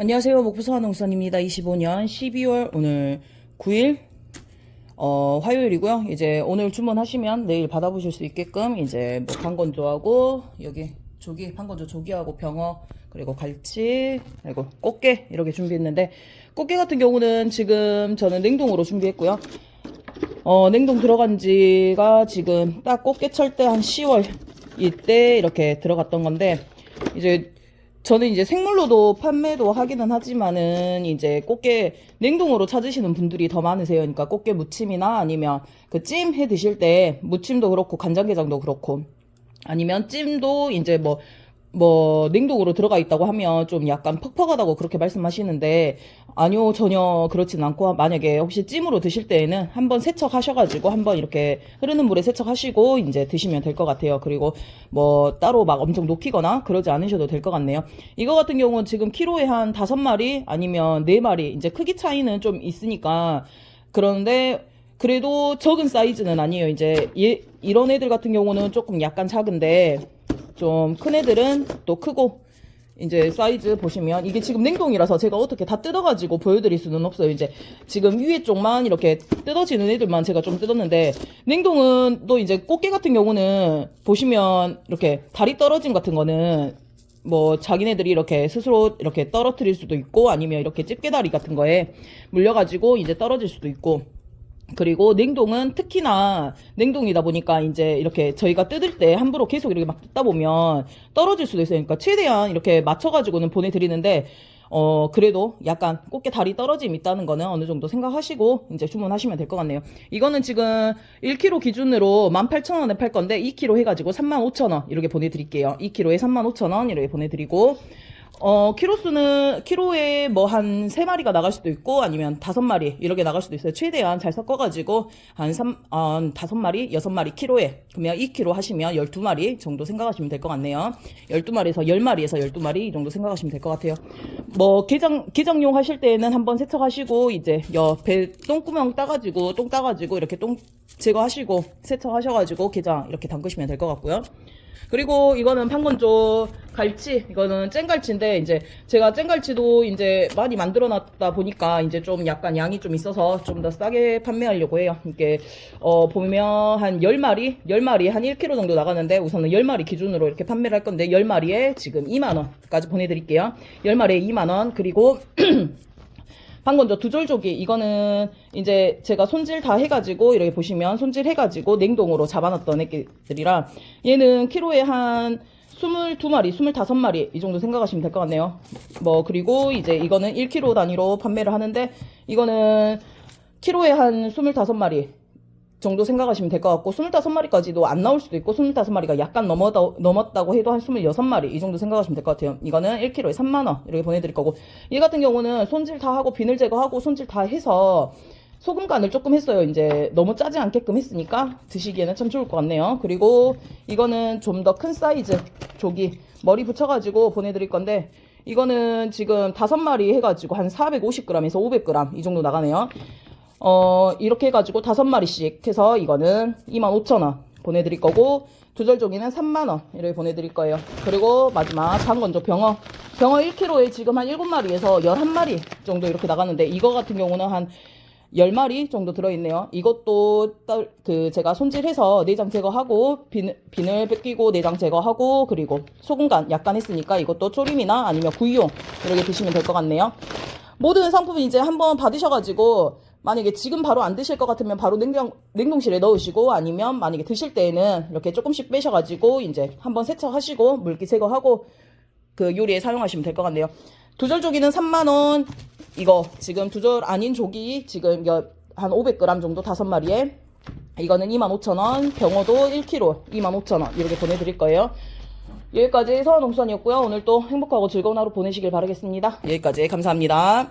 안녕하세요. 목포서 농선입니다. 25년 12월 오늘 9일 어, 화요일이고요. 이제 오늘 주문하시면 내일 받아보실 수 있게끔 이제 뭐 방건조하고 여기 조기 방건조 조기하고 병어 그리고 갈치 그리고 꽃게 이렇게 준비했는데 꽃게 같은 경우는 지금 저는 냉동으로 준비했고요. 어, 냉동 들어간 지가 지금 딱 꽃게 철 때 한 10월 이때 이렇게 들어갔던 건데 이제 저는 이제 생물로도 판매도 하기는 하지만은 이제 꽃게 냉동으로 찾으시는 분들이 더 많으세요. 그러니까 꽃게 무침이나 아니면 그 찜 해 드실 때 무침도 그렇고 간장게장도 그렇고 아니면 찜도 이제 뭐, 뭐, 냉동으로 들어가 있다고 하면 좀 약간 퍽퍽하다고 그렇게 말씀하시는데, 아니요, 전혀 그렇진 않고, 만약에 혹시 찜으로 드실 때에는 한번 세척하셔가지고, 한번 이렇게 흐르는 물에 세척하시고, 이제 드시면 될 것 같아요. 그리고 뭐, 따로 막 엄청 녹히거나 그러지 않으셔도 될 것 같네요. 이거 같은 경우는 지금 키로에 한 다섯 마리 아니면 네 마리, 이제 크기 차이는 좀 있으니까, 그런데, 그래도 적은 사이즈는 아니에요. 이제 얘- 이런 애들 같은 경우는 조금 약간 작은데 좀 큰 애들은 또 크고 이제 사이즈 보시면 이게 지금 냉동이라서 제가 어떻게 다 뜯어가지고 보여드릴 수는 없어요. 이제 지금 위에 쪽만 이렇게 뜯어지는 애들만 제가 좀 뜯었는데 냉동은 또 이제 꽃게 같은 경우는 보시면 이렇게 다리 떨어진 같은 거는 뭐 자기네들이 이렇게 스스로 이렇게 떨어뜨릴 수도 있고 아니면 이렇게 집게다리 같은 거에 물려가지고 이제 떨어질 수도 있고 그리고 냉동은 특히나 냉동이다 보니까 이제 이렇게 저희가 뜯을 때 함부로 계속 이렇게 막 뜯다 보면 떨어질 수도 있어요. 그러니까 최대한 이렇게 맞춰가지고는 보내드리는데 어 그래도 약간 꽃게 다리 떨어짐 있다는 거는 어느 정도 생각하시고 이제 주문하시면 될 것 같네요. 이거는 지금 1kg 기준으로 18,000원에 팔 건데 2kg 해가지고 35,000원 이렇게 보내드릴게요. 2kg에 35,000원 이렇게 보내드리고 어, 키로수는, 키로에 뭐 한 세마리가 나갈 수도 있고, 아니면 다섯 마리 이렇게 나갈 수도 있어요. 최대한 잘 섞어가지고, 한 삼, 어, 다섯 마리 여섯 마리 키로에, 그러면 2kg 하시면 12마리 정도 생각하시면 될 것 같네요. 12마리에서 10마리에서 12마리 이 정도 생각하시면 될 것 같아요. 뭐, 게장, 게장용 하실 때는 한번 세척하시고, 이제, 옆에 똥구멍 따가지고, 똥 따가지고, 이렇게 똥 제거하시고, 세척하셔가지고, 게장 이렇게 담그시면 될 것 같고요. 그리고 이거는 판건조 갈치 이거는 쨍갈치인데 이제 제가 쨍갈치도 이제 많이 만들어 놨다 보니까 이제 좀 약간 양이 좀 있어서 좀 더 싸게 판매하려고 해요. 이게 어 보면 한 10마리, 10마리 한 1kg 정도 나가는데 우선은 10마리 기준으로 이렇게 판매를 할 건데 10마리에 지금 2만 원까지 보내 드릴게요. 10마리에 2만 원. 그리고 방금 저 두절조기 이거는 이제 제가 손질 다 해가지고 이렇게 보시면 손질 해가지고 냉동으로 잡아놨던 애들이라 얘는 키로에 한 22마리, 25마리 이 정도 생각하시면 될 것 같네요. 뭐 그리고 이제 이거는 1kg 단위로 판매를 하는데 이거는 키로에 한 25마리 정도 생각하시면 될 것 같고 25마리까지도 안 나올 수도 있고 25마리가 약간 넘었다, 넘었다고 해도 한 26마리 이 정도 생각하시면 될 것 같아요. 이거는 1kg에 3만원 이렇게 보내드릴 거고 얘 같은 경우는 손질 다 하고 비늘 제거하고 손질 다 해서 소금 간을 조금 했어요. 이제 너무 짜지 않게끔 했으니까 드시기에는 참 좋을 것 같네요. 그리고 이거는 좀 더 큰 사이즈 조기 머리 붙여가지고 보내드릴 건데 이거는 지금 다섯 마리 해가지고 한 450g에서 500g 이 정도 나가네요. 어, 이렇게 해가지고 다섯 마리씩 해서 이거는 25,000원 보내드릴 거고, 두절종이는 3만원 이렇게 보내드릴 거예요. 그리고 마지막 방건조 병어. 병어 1kg에 지금 한 7마리에서 11마리 정도 이렇게 나가는데, 이거 같은 경우는 한 10마리 정도 들어있네요. 이것도 딸- 그 제가 손질해서 내장 제거하고 비늘, 비늘 벗기고 내장 제거하고 그리고 소금간 약간 했으니까 이것도 조림이나 아니면 구이용 이렇게 드시면 될 것 같네요. 모든 상품은 이제 한번 받으셔가지고 만약에 지금 바로 안 드실 것 같으면 바로 냉장, 냉동실에 넣으시고 아니면 만약에 드실 때에는 이렇게 조금씩 빼셔가지고 이제 한번 세척하시고 물기 제거하고 그 요리에 사용하시면 될 것 같네요. 두절 조기는 3만원 이거 지금 두절 아닌 조기 지금 여- 한 500g 정도 다섯 마리에 이거는 25,000원 병어도 1kg 25,000원 이렇게 보내드릴 거예요. 여기까지 서원옥선이었고요. 오늘 또 행복하고 즐거운 하루 보내시길 바라겠습니다. 여기까지 감사합니다.